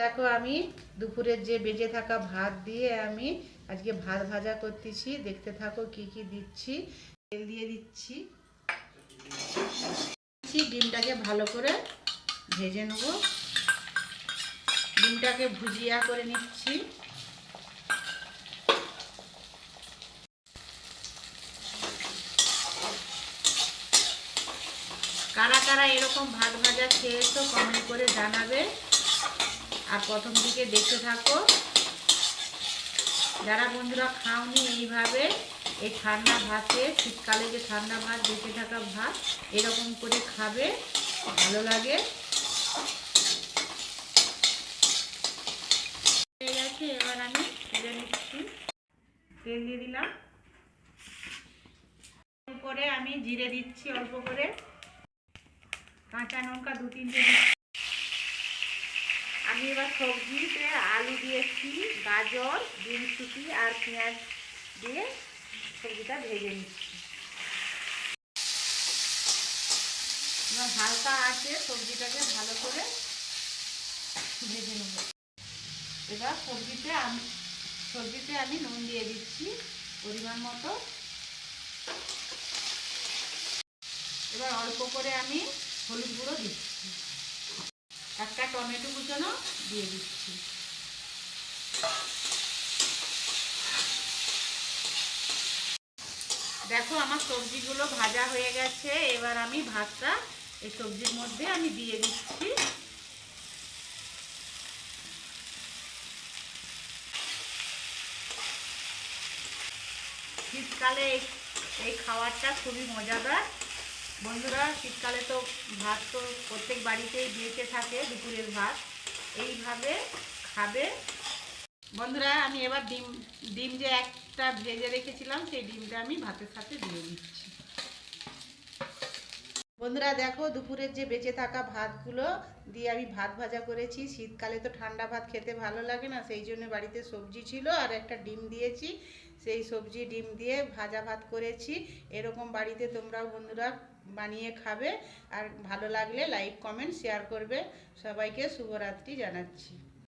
দেখো, আমি দুপুরের যে বেজে থাকা ভাত দিয়ে আমি আজকে ভাত ভাজা করতেছি। দেখতে থাকো কি কি দিচ্ছি। তেল দিয়ে দিচ্ছি। ডিমটাকে ভালো করে ভেজে নেব। ডিমটাকে ভুজিয়া করে নিচ্ছি। কারা কারা এরকম ভাত ভাজা খেয়েছো কমেন্ট করে জানাবে। আর প্রথম দিকে দেখতে থাকো। যারা বন্ধুরা খাওনি এইভাবে, এই ঠান্ডা ভাতে, শীতকালে যে ঠান্ডা ভাত, বেঁচে থাকা ভাত, এরকম করে খাবে, ভালো লাগে। এবার আমি তুলে নিচ্ছি। তেল দিয়ে দিলাম। উপরে আমি জিরে দিচ্ছি অল্প করে। কাঁচা লঙ্কা দু তিনটে দিচ্ছি। আমি এবার সবজিতে আলু দিয়েছি, গাজর বিনসুটি আর পেঁয়াজ দিয়ে সবজিটা ভেজে নিচ্ছি। এবার হালকা আছে সবজিটাকে ভালো করে ভেজে নেব। এবার সবজিতে আমি সবজিতে আমি নুন দিয়ে দিচ্ছি পরিমাণ মতো। এবার অল্প করে আমি হলুদ গুঁড়ো দিচ্ছি। একটা টমেটো কুচানো দিয়ে দিচ্ছি। দেখো আমার সবজিগুলো ভাজা হয়ে গেছে, এবার আমি ভাতটা এই সবজির মধ্যে আমি দিয়ে দিচ্ছি। শীতকালে এই খাবারটা খুবই মজাদার। বন্ধুরা, শীতকালে তো ভাত তো প্রত্যেক বাড়িতেই বেঁচে থাকে, দুপুরের ভাত। এইভাবে খাবে। বন্ধুরা, আমি এবার ডিম ডিম যে একটা ভেজে রেখেছিলাম, সেই ডিমটা আমি ভাতের সাথে দিয়ে দিচ্ছি। বন্ধুরা দেখো দুপুরের যে বেঁচে থাকা ভাতগুলো দিয়ে আমি ভাত ভাজা করেছি। শীতকালে তো ঠান্ডা ভাত খেতে ভালো লাগে না, সেই জন্য বাড়িতে সবজি ছিল আর একটা ডিম দিয়েছি। সেই সবজি ডিম দিয়ে ভাজা ভাত করেছি। এরকম বাড়িতে তোমরাও বন্ধুরা বানিয়ে খাবে। আর ভালো লাগলে লাইক, কমেন্ট, শেয়ার করবে। সবাইকে শুভরাত্রি জানাচ্ছি।